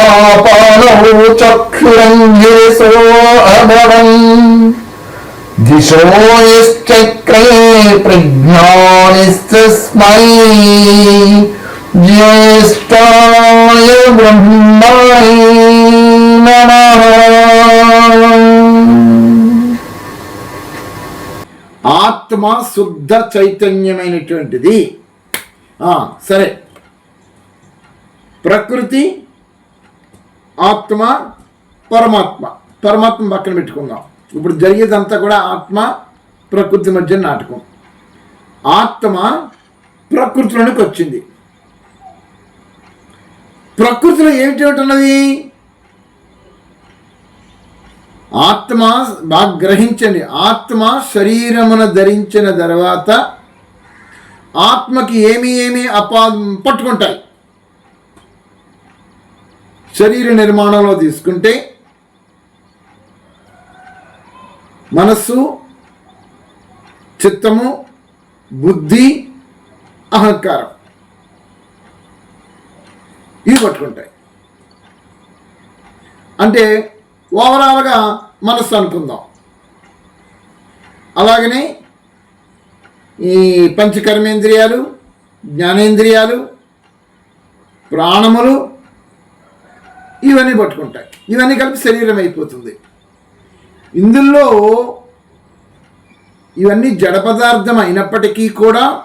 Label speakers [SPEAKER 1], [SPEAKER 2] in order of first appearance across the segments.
[SPEAKER 1] ప్రాణాపానౌ చక్షురంజేసో అభవన్ దిశో ప్రజ్ఞానిస్తస్మై జ్యేష్టాయ బ్రహ్మణే నమ
[SPEAKER 2] ఆత్మ శుద్ధ చైతన్యమైనటువంటిది సరే. ప్రకృతి ఆత్మ పరమాత్మ. పరమాత్మ పక్కన పెట్టుకుందాం. ఇప్పుడు జరిగేదంతా కూడా ఆత్మ ప్రకృతి మధ్య నాటకం. ఆత్మ ప్రకృతిలోనికి వచ్చింది. ప్రకృతిలో ఏమిటి ఉన్నది ఆత్మ బాగా గ్రహించండి. ఆత్మ శరీరమును ధరించిన తర్వాత ఆత్మకి ఏమి ఏమి అపా పట్టుకుంటాయి. శరీర నిర్మాణంలో తీసుకుంటే మనస్సు చిత్తము బుద్ధి అహంకారం ఇవి పట్టుకుంటాయి. అంటే ఓవరాల్గా మనస్సు అనుకుందాం. అలాగనే ఈ పంచకర్మేంద్రియాలు జ్ఞానేంద్రియాలు ప్రాణములు ఇవన్నీ పట్టుకుంటాయి. ఇవన్నీ కలిపి శరీరం అయిపోతుంది. ఇందులో ఇవన్నీ జడ పదార్థం అయినప్పటికీ కూడా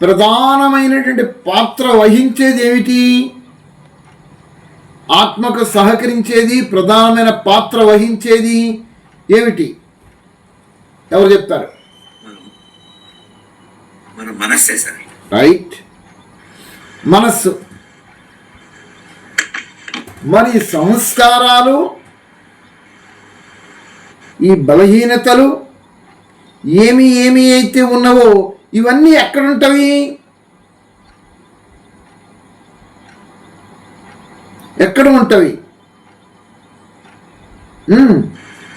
[SPEAKER 2] ప్రధానమైనటువంటి పాత్ర వహించేది ఏమిటి? ఆత్మకు సహకరించేది ప్రధానమైన పాత్ర వహించేది ఏమిటి? ఎవరు చెప్తారు?
[SPEAKER 3] మన మనస్సే సార్.
[SPEAKER 2] రైట్ మనస్సు. మరి సంస్కారాలు ఈ బలహీనతలు ఏమి ఏమి అయితే ఉన్నవో ఇవన్నీ ఎక్కడుంటవి? ఎక్కడ ఉంటవి?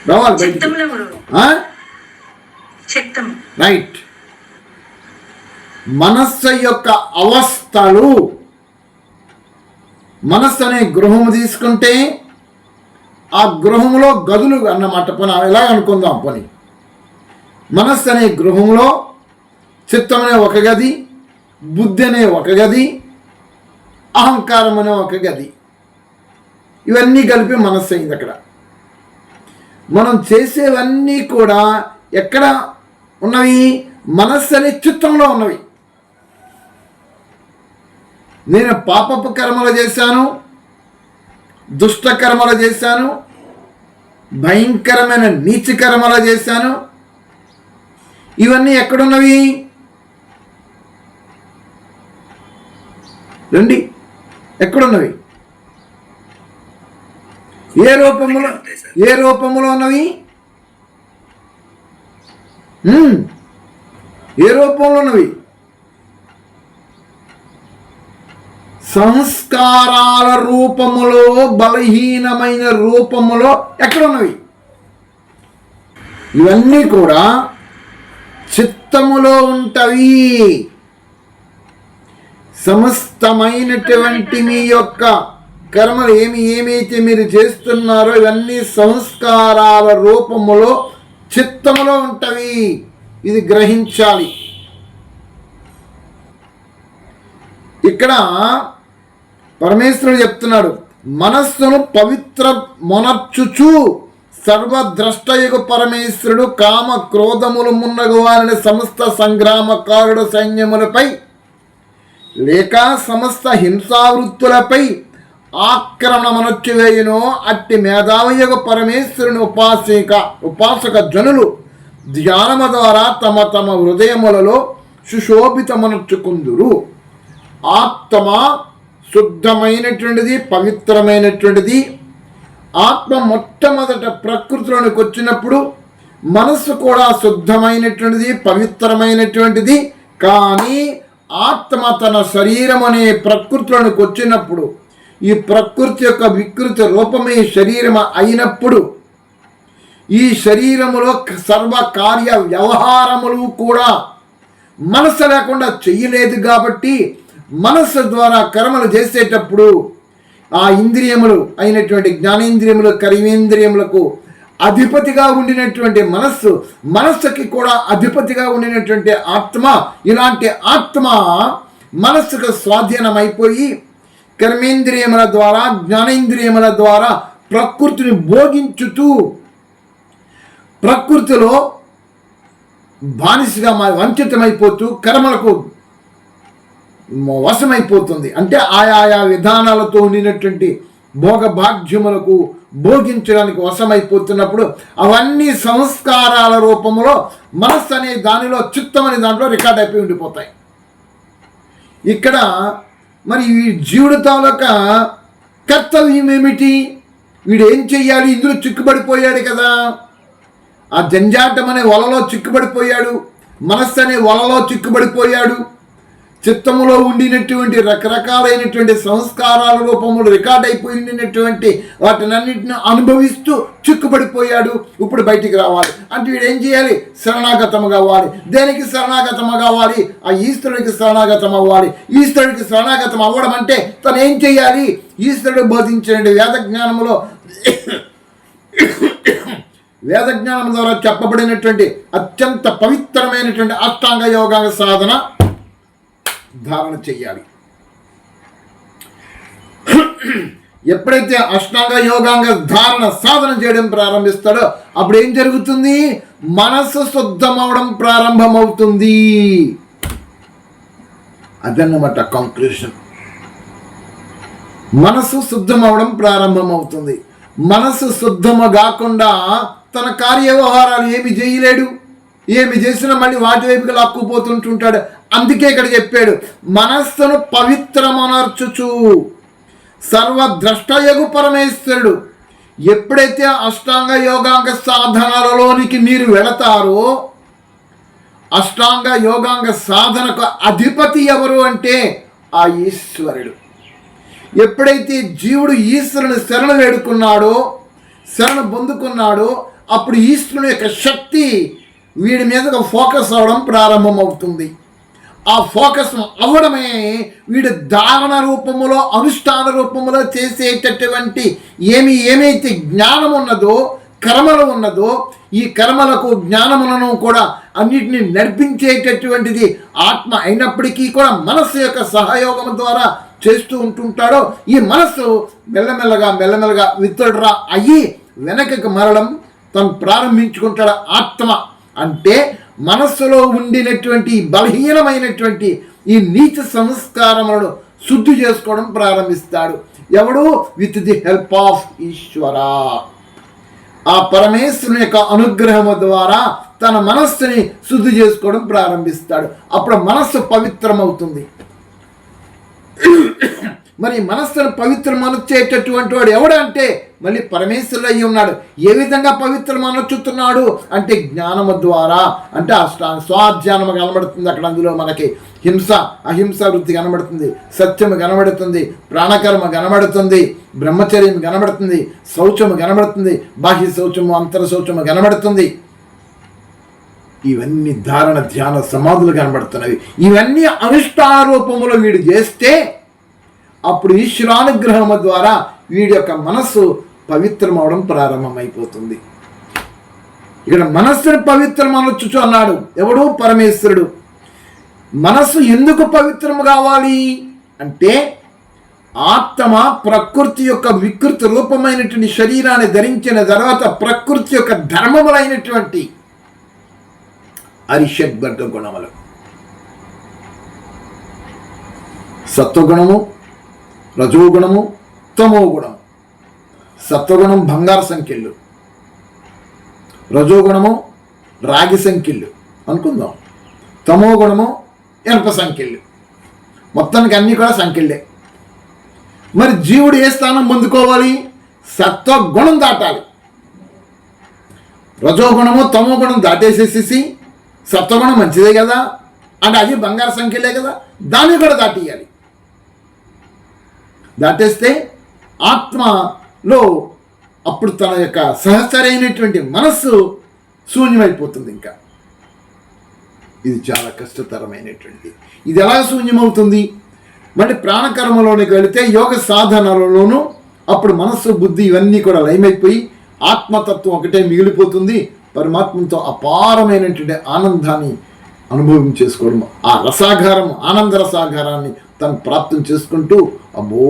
[SPEAKER 2] రావాలి రైట్ మనస్సు యొక్క అవస్థలు. మనస్సు అనే గృహము తీసుకుంటే ఆ గృహంలో గదులు అన్నమాట. పని ఎలా అనుకుందాం పని. మనస్సు అనే గృహంలో చిత్తం అనే ఒక గది బుద్ధి అనే ఒక గది అహంకారం అనే ఒక గది. ఇవన్నీ కలిపి మనస్సు అయింది అక్కడ. మనం చేసేవన్నీ కూడా ఎక్కడ ఉన్నవి? మనస్సు అనే చిత్తంలో ఉన్నవి. నేను పాపపు కర్మలు చేశాను దుష్ట కర్మలు చేశాను భయంకరమైన నీచ కర్మలు చేశాను. ఇవన్నీ ఎక్కడున్నవి? రండి ఎక్కడున్నవి? ఏ రూపములో ఏ రూపములో ఉన్నవి? ఏ రూపంలో ఉన్నవి? సంస్కారాల రూపములో బలహీనమైన రూపములో ఎక్కడున్నవి? ఇవన్నీ కూడా చిత్తములో ఉంటవి. సమస్తమైనటువంటి మీ యొక్క కర్మలు ఏమి ఏమైతే మీరు చేస్తున్నారో ఇవన్నీ సంస్కారాల రూపములో చిత్తములో ఉంటవి. ఇది గ్రహించాలి. ఇక్కడ పరమేశ్వరుడు చెప్తున్నాడు మనస్సును పవిత్ర మొనర్చుచు సర్వద్రష్టయుగ పరమేశ్వరుడు కామ క్రోధములు మున్నగు వారిని సమస్త సంగ్రామకారుడు సైన్యములపై లేక సమస్త హింసావృత్తులపై ఆక్రమణమనొచ్చివేయును అట్టి మేధావయుగ పరమేశ్వరుని ఉపాసిక ఉపాసక జనులు ధ్యానము ద్వారా తమ తమ హృదయములలో సుశోభితమనొచ్చుకుందురు ఆత్మ శుద్ధమైనటువంటిది పవిత్రమైనటువంటిది ఆత్మ మొట్టమొదట ప్రకృతిలోనికి వచ్చినప్పుడు మనస్సు కూడా శుద్ధమైనటువంటిది పవిత్రమైనటువంటిది కానీ ఆత్మ తన శరీరం అనే ప్రకృతిలోనికి వచ్చినప్పుడు ఈ ప్రకృతి యొక్క వికృతి రూపమే శరీరం అయినప్పుడు ఈ శరీరములో సర్వ కార్య వ్యవహారములు కూడా మనసు లేకుండా చెయ్యలేదు కాబట్టి మనస్సు ద్వారా కర్మలు చేసేటప్పుడు ఆ ఇంద్రియములు అయినటువంటి జ్ఞానేంద్రియములు కర్మేంద్రియములకు అధిపతిగా ఉండినటువంటి మనస్సు మనస్సుకి కూడా అధిపతిగా ఉండినటువంటి ఆత్మ ఇలాంటి ఆత్మ మనస్సుకు స్వాధీనమైపోయి కర్మేంద్రియముల ద్వారా జ్ఞానేంద్రియముల ద్వారా ప్రకృతిని భోగించుతూ ప్రకృతిలో బానిసగా వంచితమైపోతూ కర్మలకు వశమైపోతుంది అంటే ఆయా విధానాలతో ఉండినటువంటి భోగభాగ్యములకు భోగించడానికి వశమైపోతున్నప్పుడు అవన్నీ సంస్కారాల రూపంలో మనస్సు అనే దానిలో చిత్తం అనే దాంట్లో రికార్డ్ అయిపోయి ఉండిపోతాయి. ఇక్కడ మరి ఈ జీవుడు తాలూక కర్తవ్యం ఏమిటి? వీడు ఏం చెయ్యాలి? ఇందులో చిక్కుబడిపోయాడు కదా. ఆ జంజాటం అనే వలలో చిక్కుబడిపోయాడు. మనస్సు అనే వలలో చిక్కుబడిపోయాడు. చిత్తములో ఉండినటువంటి రకరకాలైనటువంటి సంస్కారాల రూపములు రికార్డ్ అయిపోయి ఉండినటువంటి వాటినన్నింటిని అనుభవిస్తూ చిక్కుపడిపోయాడు. ఇప్పుడు బయటికి రావాలి. అంటే వీడు ఏం చేయాలి? శరణాగతం కావాలి దేనికి శరణాగతం కావాలి ఆ ఈశ్వరుడికి శరణాగతం అవ్వాలి ఈశ్వరుడికి శరణాగతం అవ్వడం అంటే తను ఏం చేయాలి? ఈశ్వరుడు బోధించిన వేద జ్ఞానములో వేద జ్ఞానం ద్వారా చెప్పబడినటువంటి అత్యంత పవిత్రమైనటువంటి అష్టాంగ యోగాంగ సాధన ధారణ చెయ్యాలి. ఎప్పుడైతే అష్టాంగ యోగాంగ ధారణ సాధన చేయడం ప్రారంభిస్తాడో అప్పుడు ఏం జరుగుతుంది? మనస్సు శుద్ధమవడం ప్రారంభమవుతుంది. అదన్నమాట కంక్లూషన్ మనసు శుద్ధమవడం ప్రారంభమవుతుంది. మనసు శుద్ధము కాకుండా తన కార్యవ్యవహారాలు ఏమి చేయలేడు. ఏమి చేసినా మళ్ళీ వాటి వైపుకి లాక్కుపోతుంటుంటాడు. అందుకే ఇక్కడ చెప్పాడు మనస్సును పవిత్రమనర్చుచు. సర్వద్రష్టయగు పరమేశ్వరుడు. ఎప్పుడైతే అష్టాంగ యోగాంగ సాధనలలోనికి మీరు వెళతారో అష్టాంగ యోగాంగ సాధనకు అధిపతి ఎవరు అంటే ఆ ఈశ్వరుడు. ఎప్పుడైతే జీవుడు ఈశ్వరుని శరణు వేడుకున్నాడో శరణు పొందుకున్నాడో అప్పుడు ఈశ్వరుని యొక్క శక్తి వీడి మీద ఫోకస్ అవడం ప్రారంభమవుతుంది. ఆ ఫోకస్ అవ్వడమే వీడు ధారణ రూపములో అనుష్ఠాన రూపములో చేసేటటువంటి ఏమి ఏమైతే జ్ఞానం ఉన్నదో కర్మలు ఉన్నదో ఈ కర్మలకు జ్ఞానములను కూడా అన్నిటిని నడిపించేటటువంటిది ఆత్మ అయినప్పటికీ కూడా మనస్సు యొక్క సహయోగం ద్వారా చేస్తూ ఉంటుంటాడో ఈ మనస్సు మెల్లమెల్లగా మెల్లమెల్లగా విత్తడ్రా అయ్యి వెనకకి మరడం తను ప్రారంభించుకుంటాడు ఆత్మ. అంటే మనస్సులో ఉండినటువంటి బలహీనమైనటువంటి ఈ నీచ సంస్కారములను శుద్ధి చేసుకోవడం ప్రారంభిస్తాడు. ఎవడు? With the help of Ishwara. ఆ పరమేశ్వరుని యొక్క అనుగ్రహము ద్వారా తన మనస్సుని శుద్ధి చేసుకోవడం ప్రారంభిస్తాడు. అప్పుడు మనస్సు పవిత్రమవుతుంది. మరి మనస్సును పవిత్రం అనొచ్చేటటువంటి వాడు ఎవడంటే మళ్ళీ పరమేశ్వరుడు అయి ఉన్నాడు. ఏ విధంగా పవిత్రం అనొచ్చుతున్నాడు అంటే జ్ఞానము ద్వారా. అంటే అష్టా స్వాధ్యానము కనబడుతుంది అక్కడ అందులో మనకి. హింస అహింస వృత్తి కనబడుతుంది. సత్యము కనబడుతుంది. ప్రాణకర్మ కనబడుతుంది. బ్రహ్మచర్యం కనబడుతుంది. శౌచము కనబడుతుంది. బాహ్య శౌచము అంతర శౌచము కనబడుతుంది. ఇవన్నీ ధారణ ధ్యాన సమాధులు కనబడుతున్నవి. ఇవన్నీ అనుష్ఠాన రూపంలో వీడు చేస్తే అప్పుడు ఈశ్వరానుగ్రహము ద్వారా వీడి యొక్క మనస్సు పవిత్రం అవడం ప్రారంభమైపోతుంది. ఇక్కడ మనస్సును పవిత్రం అనొచ్చు అన్నాడు. ఎవడు? పరమేశ్వరుడు. మనస్సు ఎందుకు పవిత్రం కావాలి? అంటే ఆత్మ ప్రకృతి యొక్క వికృతి రూపమైనటువంటి శరీరాన్ని ధరించిన తర్వాత ప్రకృతి యొక్క ధర్మములైనటువంటి అరిషడ్వర్గ గుణములు. సత్వగుణము రజోగుణము తమో గుణము సత్వగుణం బంగారు సంఖ్యలు. రజోగుణము రాగి సంఖ్యలు. అనుకుందాం. తమో గుణము ఎనప సంఖ్యలు. మొత్తానికి అన్నీ కూడా సంఖ్యలే. మరి జీవుడు ఏ స్థానం పొందుకోవాలి? సత్వగుణం దాటాలి. రజోగుణము తమో గుణం దాటేసేసేసి సత్వగుణం మంచిదే కదా? అంటే అది బంగారు సంఖ్యలే కదా? దాన్ని కూడా దాటియాలి. దాటేస్తే ఆత్మ లో అప్పుడు తన యొక్క సహచరైనటువంటి మనస్సు శూన్యమైపోతుంది ఇంకా. ఇది చాలా కష్టతరమైనటువంటి ఇది ఎలా శూన్యమవుతుంది? మళ్ళీ ప్రాణకర్మలోనికి వెళితే యోగ సాధనలలోనూ అప్పుడు మనస్సు బుద్ధి ఇవన్నీ కూడా లయమైపోయి ఆత్మతత్వం ఒకటే మిగిలిపోతుంది. పరమాత్మతో అపారమైనటువంటి ఆనందాన్ని అనుభవం చేసుకోవడం ఆ రసాగారం ఆనంద రసాగారాన్ని తను ప్రాప్తం చేసుకుంటూ అబ్బో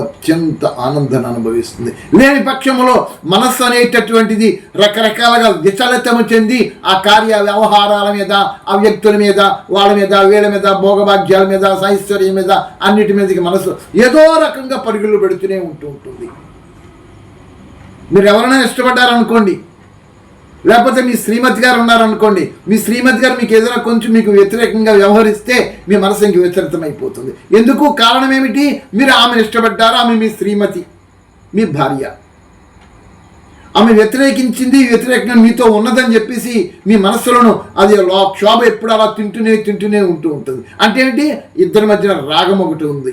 [SPEAKER 2] అత్యంత ఆనందాన్ని అనుభవిస్తుంది. లేని పక్షంలో మనస్సు అనేటటువంటిది రకరకాలుగా విచలితం చెంది ఆ కార్య వ్యవహారాల మీద ఆ వ్యక్తుల మీద వాళ్ళ మీద వీళ్ళ మీద భోగభాగ్యాల మీద సాహిత్యం మీద అన్నిటి మీదకి మనసు ఏదో రకంగా పరుగులు పెడుతూనే ఉంటూ ఉంటుంది. మీరు ఎవరైనా ఇష్టపడ్డారనుకోండి లేకపోతే మీ శ్రీమతి గారు ఉన్నారనుకోండి మీ శ్రీమతి గారు మీకు ఏదైనా కొంచెం మీకు వ్యతిరేకంగా వ్యవహరిస్తే మీ మనసు ఇంక విచరితమైపోతుంది ఎందుకు? కారణం ఏమిటి? మీరు ఆమెను ఇష్టపడ్డారు ఆమె మీ శ్రీమతి మీ భార్య. ఆమె వ్యతిరేకించింది వ్యతిరేకంగా మీతో ఉన్నదని చెప్పేసి మీ మనసులను అది లో క్షోభ ఎప్పుడు అలా తింటూనే తింటూనే ఉంటూ ఉంటుంది. అంటే ఏంటి? ఇద్దరి మధ్యన రాగం ఒకటి ఉంది.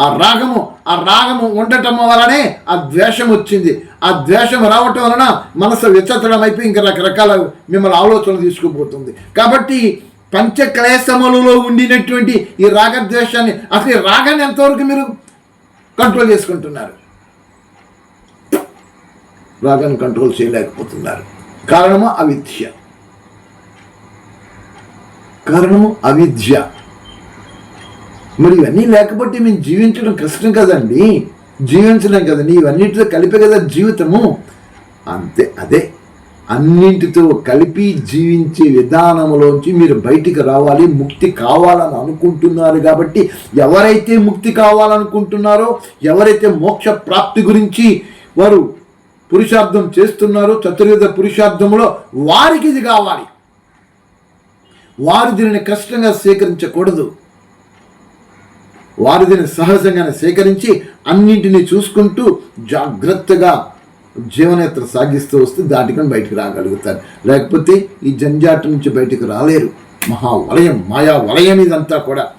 [SPEAKER 2] ఆ రాగము ఆ రాగము ఉండటం వలనే ఆ ద్వేషం వచ్చింది. ఆ ద్వేషం రావటం వలన మనసు విచతడం అయిపోయి ఇంకా రకరకాల మిమ్మల్ని ఆలోచనలు తీసుకుపోతుంది. కాబట్టి పంచక్లేశములలో ఉండినటువంటి ఈ రాగద్వేషాన్ని అసలు ఈ రాగాన్ని ఎంతవరకు మీరు కంట్రోల్ చేసుకుంటున్నారు? రాగాన్ని కంట్రోల్ చేయలేకపోతున్నారు. కారణము అవిద్య. కారణము అవిద్య. మరి ఇవన్నీ లేకపోతే మేము జీవించడం కష్టం కదండి. జీవించడం కదండి ఇవన్నిటితో కలిపే కదా జీవితము. అంతే అదే. అన్నింటితో కలిపి జీవించే విధానంలోంచి మీరు బయటికి రావాలి ముక్తి కావాలని అనుకుంటున్నారు కాబట్టి ఎవరైతే ముక్తి కావాలనుకుంటున్నారో ఎవరైతే మోక్ష ప్రాప్తి గురించి వారు పురుషార్థం చేస్తున్నారో చతుర్విధ పురుషార్థంలో వారికి ఇది కావాలి. వారు దీనిని కష్టంగా స్వీకరించకూడదు. వారు దీన్ని సహజంగానే సేకరించి అన్నింటినీ చూసుకుంటూ జాగ్రత్తగా జీవనయాత్ర సాగిస్తూ వస్తే దాటికొని బయటికి రాగలుగుతారు. లేకపోతే ఈ జంజాట నుంచి బయటికి రాలేరు. మహా వలయం మాయా వలయం ఇదంతా కూడా.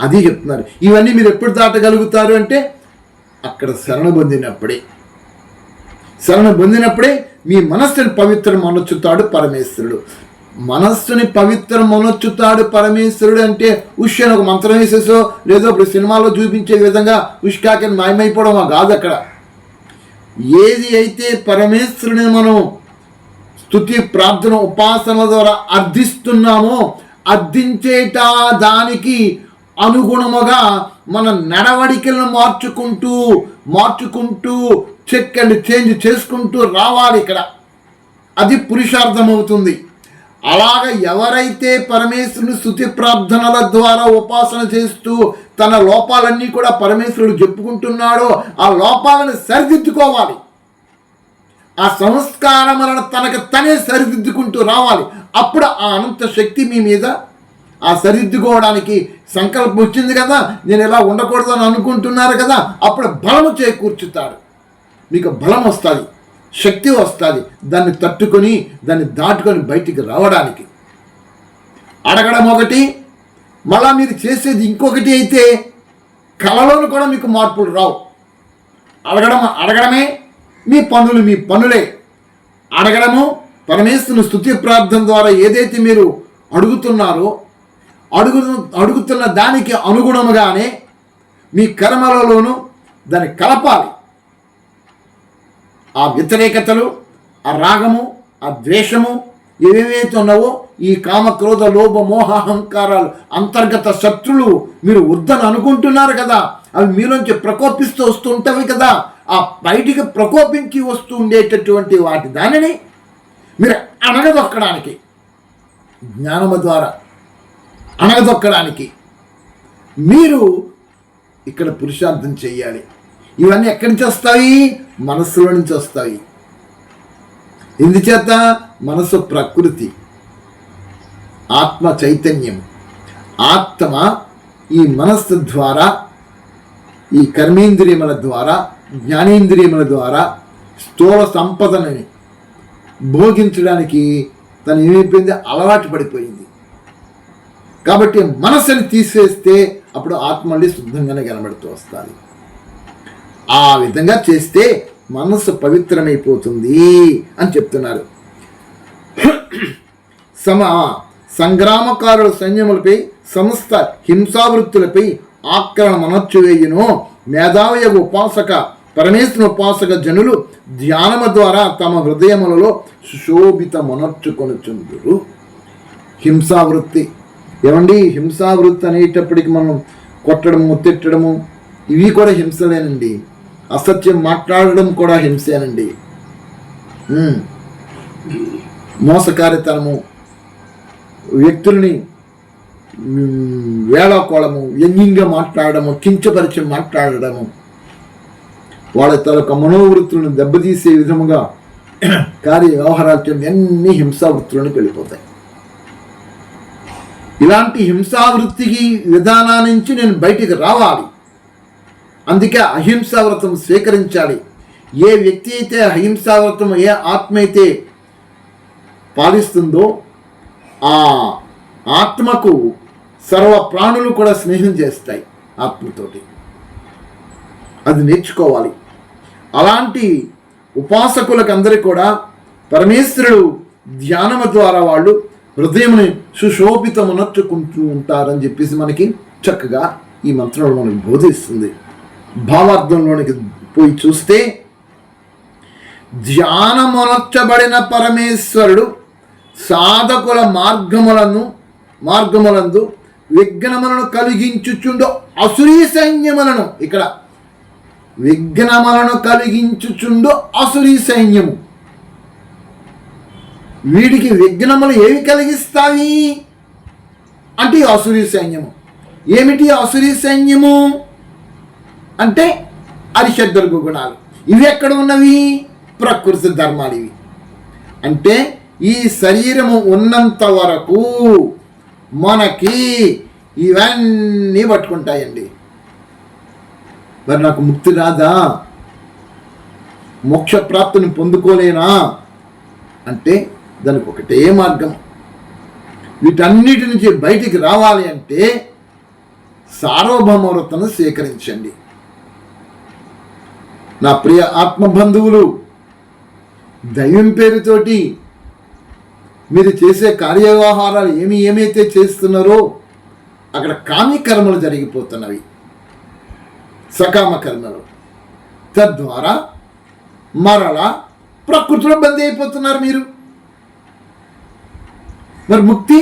[SPEAKER 2] అది చెప్తున్నారు. ఇవన్నీ మీరు ఎప్పుడు దాటగలుగుతారు అంటే అక్కడ శరణ పొందినప్పుడే. శరణ పొందినప్పుడే మీ మనస్సుని పవిత్రం అనొచ్చుతాడు పరమేశ్వరుడు. మనస్సుని పవిత్ర అనొచ్చుతాడు పరమేశ్వరుడు అంటే ఉష్ అని ఒక మంత్రం వేసేసో లేదో ఇప్పుడు సినిమాలో చూపించే విధంగా ఉష్కాకి మాయమైపోవడం కాదు అక్కడ. ఏది అయితే పరమేశ్వరుని మనం స్థుతి ప్రార్థన ఉపాసనల ద్వారా అర్థిస్తున్నామో అర్థించేట దానికి అనుగుణముగా మన నడవడికలను మార్చుకుంటూ మార్చుకుంటూ చెక్ అండ్ చేంజ్ చేసుకుంటూ రావాలి ఇక్కడ. అది పురుషార్థం అవుతుంది అలాగ ఎవరైతే పరమేశ్వరుని స్థుతి ప్రార్థనల ద్వారా ఉపాసన చేస్తూ తన లోపాలన్నీ కూడా పరమేశ్వరుడు చెప్పుకుంటున్నాడో ఆ లోపాలను సరిదిద్దుకోవాలి. ఆ సంస్కారములను తనకు తనే సరిదిద్దుకుంటూ రావాలి. అప్పుడు ఆ అనంత శక్తి మీ మీద ఆ సరిదిద్దుకోవడానికి సంకల్పం వచ్చింది కదా? నేను ఇలా ఉండకూడదని అనుకుంటున్నారు కదా? అప్పుడు బలము చేకూర్చుతాడు. మీకు బలం వస్తుంది శక్తి వస్తుంది. దాన్ని తట్టుకొని దాన్ని దాటుకొని బయటికి రావడానికి. అడగడం ఒకటి మళ్ళా మీరు చేసేది ఇంకొకటి అయితే కళలోనూ కూడా మీకు మార్పులు రావు. అడగడం అడగడమే మీ పనులు మీ పనులే. అడగడము పరమేశ్వరుని స్థుతి ప్రార్థన ద్వారా ఏదైతే మీరు అడుగుతున్నారో అడుగు అడుగుతున్న దానికి అనుగుణముగానే మీ కర్మలలోనూ దాన్ని కలపాలి. ఆ వ్యతిరేకతలు ఆ రాగము ఆ ద్వేషము ఏవేవైతే ఉన్నావో ఈ కామ క్రోధ లోభ మోహ అహంకారాలు అంతర్గత శత్రులు మీరు వద్దని అనుకుంటున్నారు కదా. అవి మీలోంచి ప్రకోపిస్తూ వస్తూ ఉంటవి కదా. ఆ బయటికి ప్రకోపించి వస్తూ ఉండేటటువంటి వాటి దానిని మీరు అణగదొక్కడానికి జ్ఞానము ద్వారా అణగదొక్కడానికి మీరు ఇక్కడ పురుషార్థం చేయాలి. ఇవన్నీ ఎక్కడి నుంచి వస్తాయి? మనస్సులో నుంచి వస్తాయి. ఎందుచేత మనసు ప్రకృతి ఆత్మ చైతన్యం ఆత్మ ఈ మనస్సు ద్వారా ఈ కర్మేంద్రియముల ద్వారా జ్ఞానేంద్రియముల ద్వారా స్థూల సంపదనని భోగించడానికి తను ఏమైపోయింది? అలవాటు పడిపోయింది. కాబట్టి మనసుని తీసేస్తే అప్పుడు ఆత్మని శుద్ధంగానే కనబడుతూ వస్తుంది. ఆ విధంగా చేస్తే మనసు పవిత్రమైపోతుంది అని చెప్తున్నారు. సమ సంగ్రామకారుల సైన్యములపై సమస్త హింసావృత్తులపై ఆక్రమణ మనర్చువేయును మేధావయ ఉపాసక పరమేశ్వర ఉపాసక జనులు ధ్యానము ద్వారా తమ హృదయములలో సుశోభిత మనర్చుకొనుచుందురు హింసావృత్తి. ఏమండి? హింసావృత్తి అనేటప్పటికి మనం కొట్టడము తిట్టడము ఇవి కూడా హింసలేనండి. అసత్యం మాట్లాడడం కూడా హింసేనండి. మోసకారితనము వ్యక్తుల్ని వేళాకోళము వ్యంగ్యంగా మాట్లాడము కించపరిచి మాట్లాడడము వాళ్ళ తరొక మనోవృత్తులను దెబ్బతీసే విధముగా కార్య వ్యవహారాలు అన్ని హింసావృత్తులను వెళ్ళిపోతాయి. ఇలాంటి హింసావృత్తికి విధానాన్నించి నేను బయటికి రావాలి. అందుకే అహింసావ్రతం స్వీకరించాలి. ఏ వ్యక్తి అయితే అహింసావ్రతం ఏ ఆత్మ అయితే పాలిస్తుందో ఆ ఆత్మకు సర్వ ప్రాణులు కూడా స్నేహం చేస్తాయి ఆత్మతోటి. అది నేర్చుకోవాలి. అలాంటి ఉపాసకులకు అందరికీ కూడా పరమేశ్వరుడు ధ్యానము ద్వారా వాళ్ళు హృదయముని సుశోభితమునర్చుకుంటూ ఉంటారని చెప్పేసి మనకి చక్కగా ఈ మంత్రంలో మనకు బోధిస్తుంది. భావార్థంలోనికి పోయి చూస్తే ధ్యానమునర్చబడిన పరమేశ్వరుడు సాధకుల మార్గములను మార్గములందు విఘ్నములను కలిగించుచుండు. అసురీ సైన్యములను ఇక్కడ విఘ్నములను కలిగించుచుండు అసురీ సైన్యము. వీడికి విఘ్నములు ఏవి కలిగిస్తాయి? అంటే అసురీ సైన్యము. ఏమిటి అసురీ సైన్యము? అంటే అరిషడ్వర్గ గుణాలు. ఇవి ఎక్కడ ఉన్నవి? ప్రకృతి ధర్మాలు ఇవి. అంటే ఈ శరీరము ఉన్నంత వరకు మనకి ఇవన్నీ పట్టుకుంటాయండి. మరి నాకు ముక్తి రాదా? మోక్ష ప్రాప్తిని పొందుకోలేనా? అంటే దానికి ఒకటే మార్గం. వీటన్నిటి నుంచి బయటికి రావాలి అంటే సార్వభౌమవ్రతను స్వీకరించండి. నా ప్రియ ఆత్మబంధువులు దైవం పేరుతోటి మీరు చేసే కార్యవ్యవహారాలు ఏమి ఏమైతే చేస్తున్నారో అక్కడ కామి కర్మలు జరిగిపోతున్నవి. సకామ కర్మలు. తద్వారా మరలా ప్రకృతిలో బందీ అయిపోతున్నారు మీరు. మరి ముక్తి?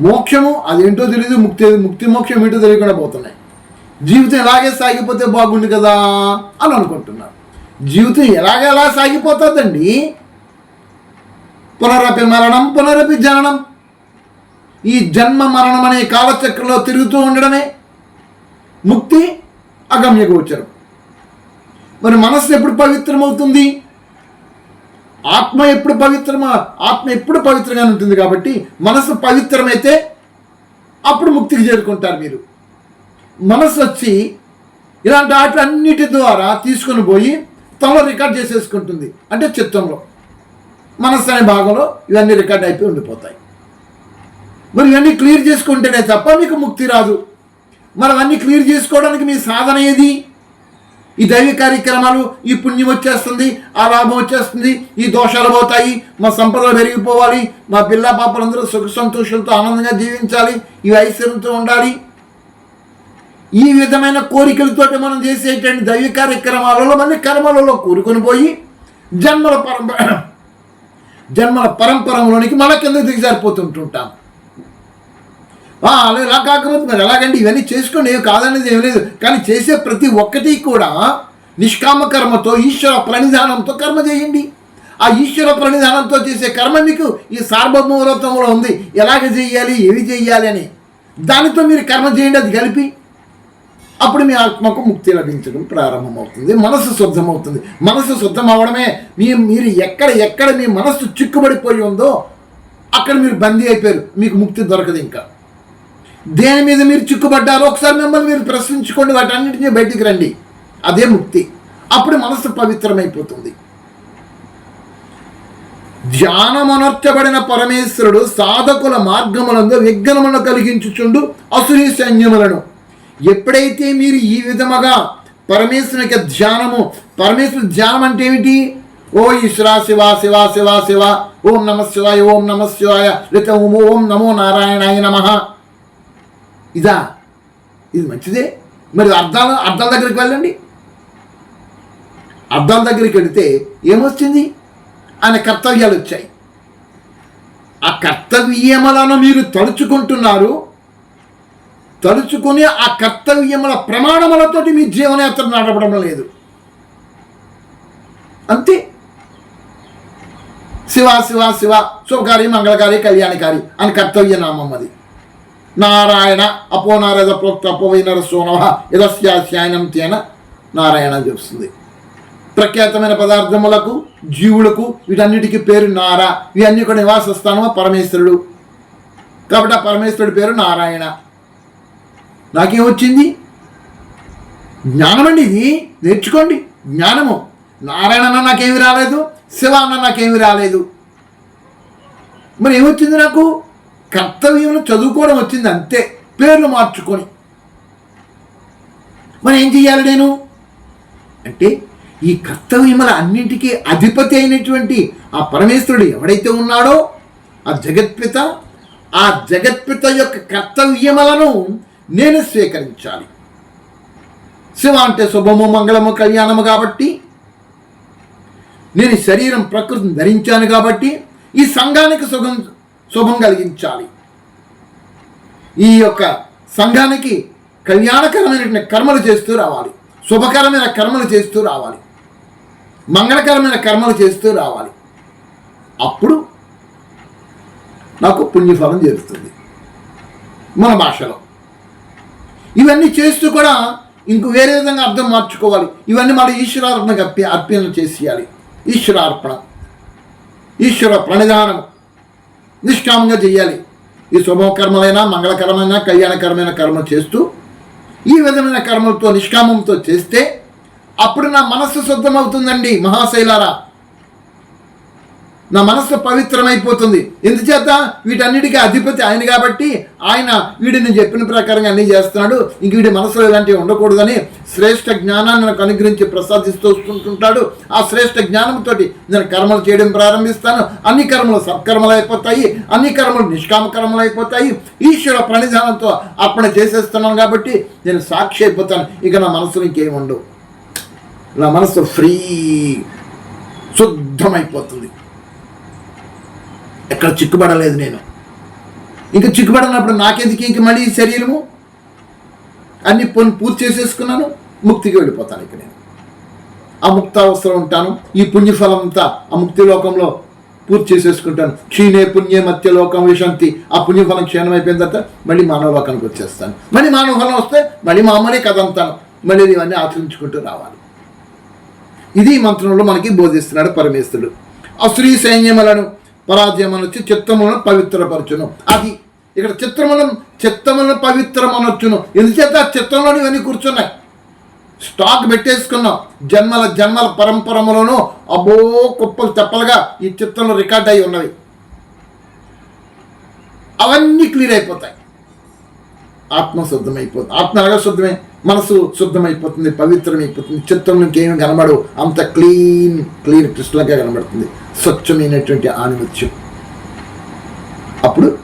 [SPEAKER 2] మోక్షము అదేంటో తెలియదు ముక్తి ముక్తి మోక్షం ఏంటో తెలియకుండా పోతున్నాయి. జీవితం ఎలాగే సాగిపోతే బాగుండు కదా అని అనుకుంటున్నారు. జీవితం ఎలాగ ఎలా సాగిపోతుందండి? పునరపి మరణం పునరపి జననం. ఈ జన్మ మరణం అనే కాలచక్రంలో తిరుగుతూ ఉండడమే. ముక్తి అగమ్య గోచరం. మరి మనస్సు ఎప్పుడు పవిత్రమవుతుంది? ఆత్మ ఎప్పుడు పవిత్రమా ఆత్మ ఎప్పుడు పవిత్రంగా ఉంటుంది కాబట్టి మనసు పవిత్రమైతే అప్పుడు ముక్తికి చేరుకుంటారు మీరు. మనసు వచ్చి ఇలాంటి ఆటలన్నిటి ద్వారా తీసుకొని పోయి తనలో రికార్డ్ చేసేసుకుంటుంది. అంటే చిత్తంలో మనస్సు అనే భాగంలో ఇవన్నీ రికార్డ్ అయిపోయి ఉండిపోతాయి. మరి ఇవన్నీ క్లియర్ చేసుకుంటేనే తప్ప మీకు ముక్తి రాదు. మరి అవన్నీ క్లియర్ చేసుకోవడానికి మీ సాధన ఏది? ఈ దైవ కార్యక్రమాలు ఈ పుణ్యం వచ్చేస్తుంది ఆ లాభం వచ్చేస్తుంది ఈ దోషాలు పోతాయి మా సంపదలు పెరిగిపోవాలి మా పిల్ల పాపలందరూ సుఖ సంతోషాలతో ఆనందంగా జీవించాలి ఇవి ఐశ్వర్యంతో ఉండాలి. ఈ విధమైన కోరికలతోటి మనం చేసేటువంటి దైవ కార్యక్రమాలలో మళ్ళీ కర్మలలో కూరుకొని పోయి జన్మల పరంపర జన్మల పరంపరలోనికి మన కింద దిగజారిపోతుంటుంటాం అలా ఇలా కాకపోతే మరి ఎలాగండి? ఇవన్నీ చేసుకోండి ఏం కాదనేది ఏం లేదు. కానీ చేసే ప్రతి ఒక్కటి కూడా నిష్కామ కర్మతో ఈశ్వర ప్రణిధానంతో కర్మ చేయండి. ఆ ఈశ్వర ప్రణిధానంతో చేసే కర్మ మీకు ఈ సార్వభౌమవ్రతంలో ఉంది. ఎలాగ చేయాలి? ఏవి చేయాలి అని దానితో మీరు కర్మ చేయండి అది కలిపి. అప్పుడు మీ ఆత్మకు ముక్తి లభించడం ప్రారంభమవుతుంది. మనసు శుద్ధమవుతుంది. మనసు శుద్ధం అవడమే మీ మీరు ఎక్కడ ఎక్కడ మీ మనస్సు చిక్కుబడిపోయి ఉందో అక్కడ మీరు బందీ అయిపోయారు. మీకు ముక్తి దొరకదు ఇంకా. దేని మీద మీరు చిక్కుబడ్డారో ఒకసారి మిమ్మల్ని మీరు ప్రశ్నించుకోండి. వాటన్నిటిని బయటికి రండి. అదే ముక్తి. అప్పుడు మనసు పవిత్రమైపోతుంది. ధ్యానమనర్చబడిన పరమేశ్వరుడు సాధకుల మార్గములందు విఘ్నములను కలిగించుచుండు అసురీ సైన్యములను. ఎప్పుడైతే మీరు ఈ విధముగా పరమేశ్వరుని యొక్క ధ్యానము పరమేశ్వరుని ధ్యానం అంటే ఏమిటి? ఓ ఈశ్వర శివ శివ శివ శివ ఓం నమ శివాయ ఓం నమ శివాయ లేక ఓం ఓం నమో నారాయణాయ నమ. ఇదా? ఇది మంచిదే. మరి అర్థాల అర్థాల దగ్గరికి వెళ్ళండి. అర్థాల దగ్గరికి వెళితే ఏమొచ్చింది? ఆయన కర్తవ్యాలు వచ్చాయి. ఆ కర్తవ్యములను మీరు తలుచుకుంటున్నారు. తలుచుకుని ఆ కర్తవ్యముల ప్రమాణములతోటి మీ జీవనయాత్ర నడపడం లేదు. అంతే. శివ శివ శివ శుభకారి మంగళకారి కళ్యాణకారి అని కర్తవ్య నామం అది. నారాయణ అపోనారద ప్రోక్త అపోవైనర సోనవ యదస్యాస్యాయనం తేన నారాయణ అని చెప్తుంది. ప్రఖ్యాతమైన పదార్థములకు జీవులకు వీటన్నిటికీ పేరు నారా. ఇవన్నీ కూడా నివాస స్థానము పరమేశ్వరుడు. కాబట్టి ఆ పరమేశ్వరుడి పేరు నారాయణ. నాకేమొచ్చింది వచ్చింది? ఇది. నేర్చుకోండి. జ్ఞానము. నారాయణ అన్న నాకేమి రాలేదు. శివ అన్న నాకేమి రాలేదు. మరి ఏమొచ్చింది నాకు? కర్తవ్యం చదువుకోవడం వచ్చింది అంతే. పేర్లు మార్చుకొని. మరి ఏం చెయ్యాలి నేను? అంటే ఈ కర్తవ్యముల అన్నింటికీ అధిపతి అయినటువంటి ఆ పరమేశ్వరుడు ఎవడైతే ఉన్నాడో ఆ జగత్పిత ఆ జగత్పిత యొక్క కర్తవ్యములను నేను స్వీకరించాలి. శివ అంటే శుభము మంగళము కళ్యాణము కాబట్టి నేను శరీరం ప్రకృతిని ధరించాను కాబట్టి ఈ సంఘానికి శుభం శుభం కలిగించాలి. ఈ యొక్క సంఘానికి కళ్యాణకరమైన కర్మలు చేస్తూ రావాలి. శుభకరమైన కర్మలు చేస్తూ రావాలి. మంగళకరమైన కర్మలు చేస్తూ రావాలి. అప్పుడు నాకు పుణ్యఫలం చేరుతుంది. మన భాషలో. ఇవన్నీ చేస్తూ కూడా ఇంక వేరే విధంగా అర్థం మార్చుకోవాలి. ఇవన్నీ మళ్ళీ ఈశ్వరార్పణకు అర్పి అర్పణ చేసేయాలి. ఈశ్వరార్పణ. ఈశ్వర ప్రణిధానం నిష్కామంగా చేయాలి. ఈ శుభకర్మలైనా మంగళకరమైన కళ్యాణకరమైన కర్మ చేస్తూ ఈ విధమైన కర్మలతో నిష్కామంతో చేస్తే అప్పుడు నా మనస్సు శుద్ధమవుతుందండి మహాశైలారా. నా మనస్సు పవిత్రమైపోతుంది. ఎందుచేత? వీటన్నిటికీ అధిపతి ఆయన కాబట్టి ఆయన వీడిని చెప్పిన ప్రకారంగా అన్నీ చేస్తున్నాడు. ఇంక వీడి మనసులో ఇలాంటివి ఉండకూడదని శ్రేష్ఠ జ్ఞానాన్ని నాకు అనుగ్రహించి ప్రసాదిస్తూ వస్తుంటుంటాడు. ఆ శ్రేష్ఠ జ్ఞానంతో నేను కర్మలు చేయడం ప్రారంభిస్తాను. అన్ని కర్మలు సత్కర్మలు అయిపోతాయి. అన్ని కర్మలు నిష్కామ కర్మలు అయిపోతాయి. ఈశ్వర ప్రణిధానంతో అర్పణ చేసేస్తున్నాను కాబట్టి నేను సాక్షి అయిపోతాను. ఇక నా మనసులో ఇంకేం ఉండవు. నా మనసు ఫ్రీ శుద్ధమైపోతుంది. ఎక్కడ చిక్కుబడలేదు నేను. ఇంకా చిక్కుబడినప్పుడు నాకెందుకు ఇంక మళ్ళీ శరీరము? అన్ని పని పూర్తి చేసేసుకున్నాను ముక్తికి వెళ్ళిపోతాను ఇక నేను. ఆ ముక్తావస్థలో ఉంటాను ఈ పుణ్యఫలం అంతా ఆ ముక్తి లోకంలో పూర్తి చేసేసుకుంటాను. క్షీణే పుణ్యే మత్య లోకం విశంతి. ఆ పుణ్యఫలం క్షీణం అయిపోయిన తర్వాత మళ్ళీ మానవ లోకానికి వచ్చేస్తాను. మళ్ళీ మానవ ఫలం వస్తే మళ్ళీ మామూలే కథ అంతాను మళ్ళీ ఇవన్నీ ఆచరించుకుంటూ రావాలి. ఇది మంత్రంలో మనకి బోధిస్తున్నాడు పరమేశ్వరుడు. అశ్రీ సైన్యములను పరాజయమనొచ్చి చిత్తములను పవిత్రపరచును. అది ఇక్కడ చిత్రములను చిత్తములను పవిత్రమనొచ్చును. ఎందుచేత ఆ చిత్రంలోని ఇవన్నీ కూర్చున్నాయి? స్టాక్ పెట్టేసుకున్నాం జన్మల జన్మల పరంపరములను అబ్బో కుప్పలు చెప్పలుగా ఈ చిత్రంలో రికార్డ్ అయి ఉన్నవి. అవన్నీ క్లియర్ అయిపోతాయి. ఆత్మ శుద్ధమైపోతుంది. ఆత్మ ఎలాగో శుద్ధమే? మనసు శుద్ధమైపోతుంది పవిత్రమైపోతుంది చిత్రం ఇంకేమి కనబడవు. అంత క్లీన్ క్లీన్ క్రిస్టల్గా కనబడుతుంది. స్వచ్ఛమైనటువంటి ఆనిముత్యం. అప్పుడు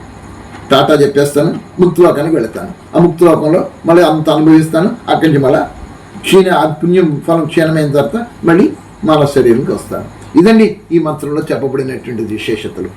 [SPEAKER 2] టాటా చెప్పేస్తాను ముక్తిలోకానికి వెళతాను. ఆ ముక్తిలోకంలో మళ్ళీ అంత అనుభవిస్తాను. అక్కడి నుంచి మళ్ళీ క్షీణ ఆ పుణ్యం ఫలం క్షీణమైన తర్వాత మళ్ళీ మానవ శరీరంకి వస్తాను. ఇదండి ఈ మంత్రంలో చెప్పబడినటువంటి విశేషతలు.